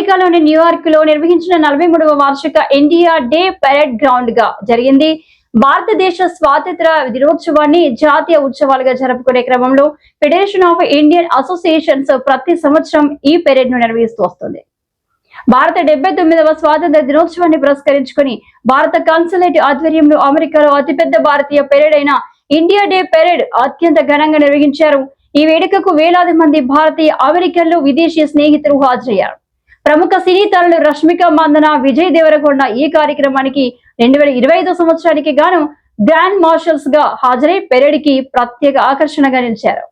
అమెరికాలోని న్యూయార్క్లో నిర్వహించిన నలభై మూడవ వార్షిక ఇండియా డే పెరేడ్ గ్రౌండ్గా జరిగింది. భారతదేశ స్వాతంత్ర దినోత్సవాన్ని జాతీయ ఉత్సవాలుగా జరుపుకునే క్రమంలో ఫెడరేషన్ ఆఫ్ ఇండియన్ అసోసియేషన్స్ ప్రతి సంవత్సరం ఈ పెరేడ్ను నిర్వహిస్తూ వస్తుంది. భారత డెబ్బై తొమ్మిదవ స్వాతంత్ర దినోత్సవాన్ని పురస్కరించుకుని భారత కాన్సులేట్ ఆధ్వర్యంలో అమెరికాలో అతిపెద్ద భారతీయ పెరేడ్ అయిన ఇండియా డే పెరేడ్ అత్యంత ఘనంగా నిర్వహించారు. ఈ వేడుకకు వేలాది మంది భారతీయ అమెరికన్లు విదేశీ స్నేహితులు హాజరయ్యారు. ప్రముఖ సినీ తారలు రష్మిక మందన విజయ్ దేవరకొండ ఈ కార్యక్రమానికి రెండు వేల ఇరవై ఐదో సంవత్సరానికి గాను గ్రాండ్ మార్షల్స్గా హాజరై పెరేడ్కి ప్రత్యేక ఆకర్షణగా నిలిచారు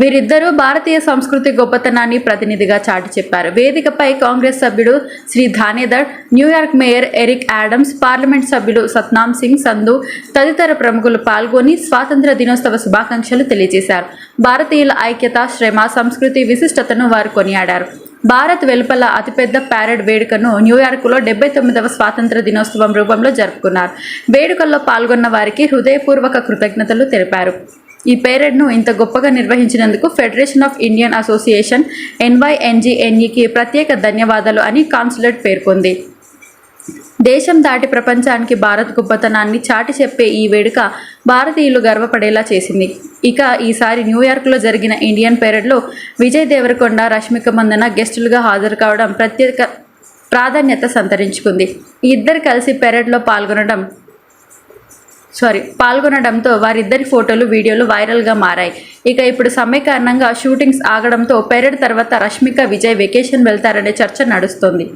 వీరిద్దరూ భారతీయ సంస్కృతి గొప్పతనాన్ని ప్రతినిధిగా చాటి చెప్పారు. వేదికపై కాంగ్రెస్ సభ్యుడు Shri Thanedar New York mayor Eric Adams parliament సభ్యులు సత్నాం సింగ్ సంధు తదితర ప్రముఖులు పాల్గొని స్వాతంత్ర దినోత్సవ శుభాకాంక్షలు తెలియజేశారు. భారతీయుల ఐక్యత శ్రమ సంస్కృతి విశిష్టతను వారు కొనియాడారు. భారత్ వెలుపల అతిపెద్ద ప్యారెడ్ వేడుకను న్యూయార్క్లో డెబ్బై తొమ్మిదవ స్వాతంత్ర దినోత్సవం రూపంలో జరుపుకున్నారు. వేడుకల్లో పాల్గొన్న వారికి హృదయపూర్వక కృతజ్ఞతలు తెలిపారు. ఈ పేరెడ్ను ఇంత గొప్పగా నిర్వహించినందుకు ఫెడరేషన్ ఆఫ్ ఇండియన్ అసోసియేషన్ ఎన్వైఎన్జిఎన్ఈకి ప్రత్యేక ధన్యవాదాలు అని కాన్సులేట్ పేర్కొంది. దేశం దాటి ప్రపంచానికి భారత్ గొప్పతనాన్ని చాటి చెప్పే ఈ వేడుక భారతీయులు గర్వపడేలా చేసింది. ఇక ఈసారి న్యూయార్క్లో జరిగిన ఇండియన్ పేరెడ్లో విజయ్ దేవరకొండ రష్మిక మందన గెస్టులుగా హాజరు కావడం ప్రత్యేక ప్రాధాన్యత సంతరించుకుంది. ఇద్దరు కలిసి పెరేడ్లో పాల్గొనడం సారీ పాల్గొనడంతో వారిద్దరి ఫోటోలు వీడియోలు వైరల్గా మారాయి. ఇక ఇప్పుడు సమ్మె కారణంగా షూటింగ్స్ ఆగడంతో పెరేడ్ తర్వాత రష్మిక విజయ్ వెకేషన్ వెళ్తారనే చర్చ నడుస్తోంది.